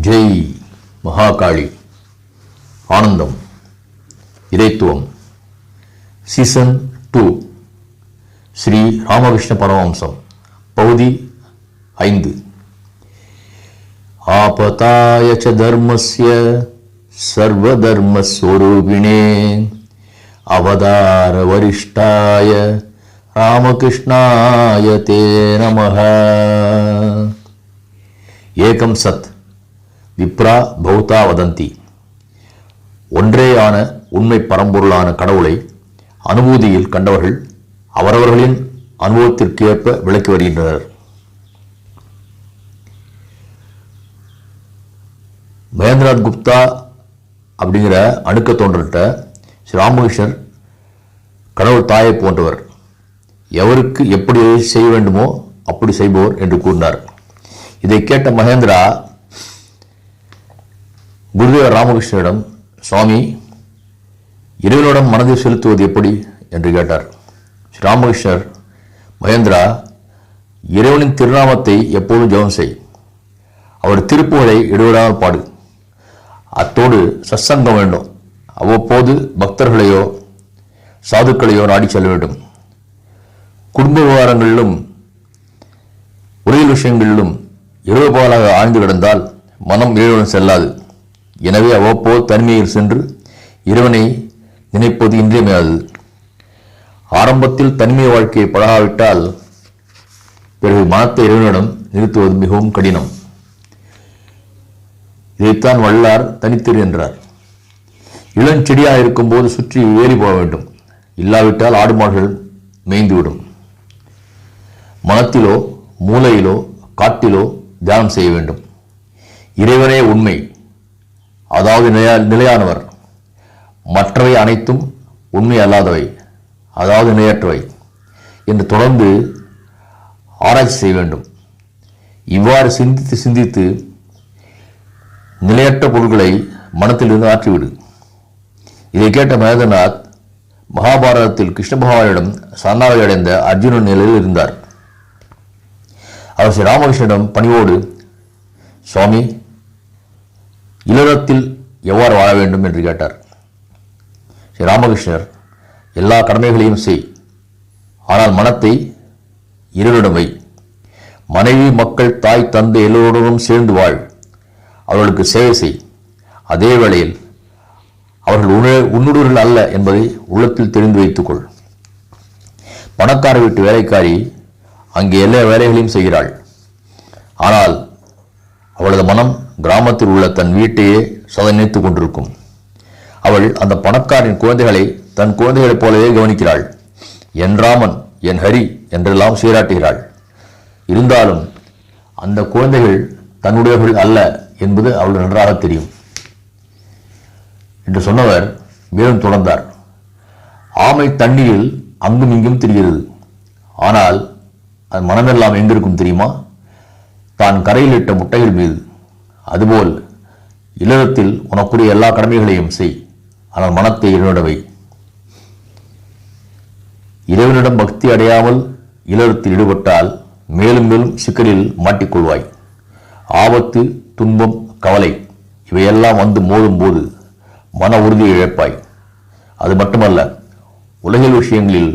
ஜெய் மகாகாளி. ஆனந்தம் இறைத்துவம். Season two Sri Ramakrishna பரமஹம்சம். பகுதி ஐந்து. ஆபதாய ச தர்மஸ்ய சர்வதர்மஸ்வரூபிணே அவதார வரிஷ்டாய ராமகிருஷ்ணாய தே நம ஏகம் சத். விப்ரா பௌதா வதந்தி. ஒன்றேயான உண்மை பரம்பொருளான கடவுளை அனுபூதியில் கண்டவர்கள் அவரவர்களின் அனுபவத்திற்கேற்ப விளக்கி வருகின்றனர். மகேந்திரநாத் குப்தா அப்படிங்கிற அணுக்க தோன்றல்கிட்ட ஸ்ரீ ராமகிருஷ்ணர் கடவுள் தாயை போன்றவர் எவருக்கு எப்படி செய்ய வேண்டுமோ அப்படி செய்பவர் என்று கூறினார். இதை கேட்ட மகேந்திரா குருதேவர் ராமகிருஷ்ணரிடம் சுவாமி இறைவனிடம் மனதை செலுத்துவது எப்படி? என்று கேட்டார். ஸ்ரீ ராமகிருஷ்ணர் மகேந்திரா இறைவனின் திருநாமத்தை எப்போதும் ஜெபம் செய். அவர் திருப்புகளை இடைவிடாமல் பாடு. அத்தோடு சத்சங்கம் வேண்டும். அவ்வப்போது பக்தர்களையோ சாதுக்களையோ நாடி செல்ல வேண்டும். குடும்ப விவகாரங்களிலும் உரையில் விஷயங்களிலும் இரவுபாலாக ஆழ்ந்து கிடந்தால் மனம் இறைவன் செல்லாது. எனவே அவ்வப்போது தனிமையில் சென்று இறைவனை நினைப்பது இன்றியமையாது ஆரம்பத்தில் தனிமை வாழ்க்கையை பழகாவிட்டால் பிறகு மனத்தை இறைவனிடம் நிறுத்துவது மிகவும் கடினம். இதைத்தான் வல்லார் தனித்திரு என்றார். இளஞ்செடியாக இருக்கும்போது சுற்றி ஏறி போக வேண்டும். இல்லாவிட்டால் ஆடு மாடுகள் மேய்ந்துவிடும். மனத்திலோ மூளையிலோ காட்டிலோ தியானம் செய்ய வேண்டும். இறைவனே உண்மை. அதாவது நிலையா நிலையானவர். மற்றவை அனைத்தும் உண்மை அல்லாதவை. அதாவது நிலையற்றவை. என்று தொடர்ந்து ஆராய்ச்சி செய்ய வேண்டும். இவ்வாறு சிந்தித்து சிந்தித்து நிலையற்ற பொருள்களை மனத்திலிருந்து ஆற்றிவிடு இதை கேட்ட மகேந்திரநாத் மகாபாரதத்தில் கிருஷ்ண பகவானிடம் சரணாவை அடைந்த அர்ஜுனன் நிலையில் இருந்தார். அவர் ஸ்ரீ ராமகிருஷ்ணனிடம் பணிவோடு சுவாமி இல்லறத்தில் எவ்வாறு வாழ வேண்டும் என்று கேட்டார். ஸ்ரீ ராமகிருஷ்ணர் எல்லா கடமைகளையும் செய். ஆனால் மனத்தை இருளிடம் வை. மனைவி மக்கள் தாய் தந்தை எல்லோருடனும் சேர்ந்து வாழ். அவர்களுக்கு சேவை செய். அதே வேளையில் அவர்கள் உண உன்னுடர்கள் அல்ல என்பதை உள்ளத்தில் தெரிந்து வைத்துக்கொள் பணக்கார வீட்டு வேலைக்காரி அங்கே எல்லா வேலைகளையும் செய்கிறாள். ஆனால் அவளது மனம் கிராமத்தில் உள்ள தன் வீட்டையே சதநினைத்துக் கொண்டிருக்கும். அவள் அந்த பணக்காரின் குழந்தைகளை தன் குழந்தைகளைப் போலவே கவனிக்கிறாள். என் ராமன் என் ஹரி என்றெல்லாம் சீராட்டுகிறாள். இருந்தாலும் அந்த குழந்தைகள் தன்னுடையவர்கள் அல்ல என்பது அவள் நன்றாக தெரியும். என்று சொன்னவர் மேலும் தொடர்ந்தார். ஆமை தண்ணீரில் அங்கும் இங்கும் திரிகிறது. ஆனால் அது மனமெல்லாம் எங்கிருக்கும் தெரியுமா? தான் கரையில் இட்ட முட்டைகள் மீது. அதுபோல் இல்லறத்தில் உனக்குரிய எல்லா கடமைகளையும் செய். ஆனால் மனத்தை இறைவனவை இறைவனிடம் பக்தி அடையாமல் இல்லறத்தில் ஈடுபட்டால் மேலும் மேலும் சிக்கலில் மாட்டிக்கொள்வாய். ஆபத்து துன்பம் கவலை இவையெல்லாம் வந்து மோதும் போது மன உறுதியை இழப்பாய். அது மட்டுமல்ல உலகில் விஷயங்களில்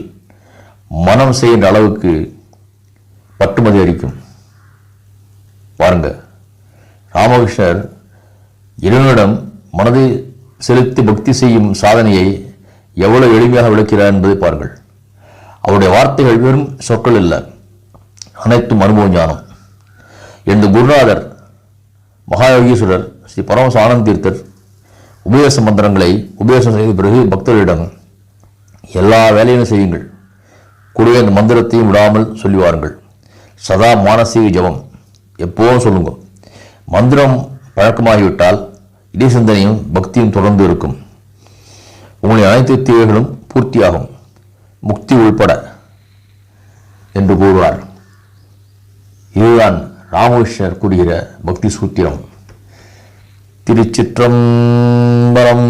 மனம் செய்கின்ற அளவுக்கு பற்றுமதி அளிக்கும். பாருங்க. ராமகிருஷ்ணர் இறைவனிடம் மனதை செலுத்தி பக்தி செய்யும் சாதனையை எவ்வளவு எளிமையாக விளக்கிறார் என்பதை பாருங்கள். அவருடைய வார்த்தைகள் வெறும் சொற்கள் இல்லை அனைத்தும் அனுபவ ஞானம். என்று குருநாதர் மகாயோகீஸ்வரர் ஸ்ரீ பரமச ஆனந்த் தீர்த்தர் உபதேச மந்திரங்களை உபதேசம் செய்த பிறகு பக்தர்களிடம் எல்லா வேலையும் செய்யுங்கள். கூடவே அந்த மந்திரத்தையும் விடாமல் சொல்லி வாருங்கள் சதா மானசீக ஜபம். எப்போதும் சொல்லுங்கள். மந்திரம் பழக்கமாகிவிட்டால் இடை சிந்தனையும் பக்தியும் தொடர்ந்து இருக்கும். உங்களுடைய அனைத்து தேவைகளும் பூர்த்தியாகும். முக்தி உள்பட என்று கூறுவார். இதுதான் ராமகிருஷ்ணர் கூறுகிற பக்தி சூத்திரம். திருச்சிற்றம்பரம்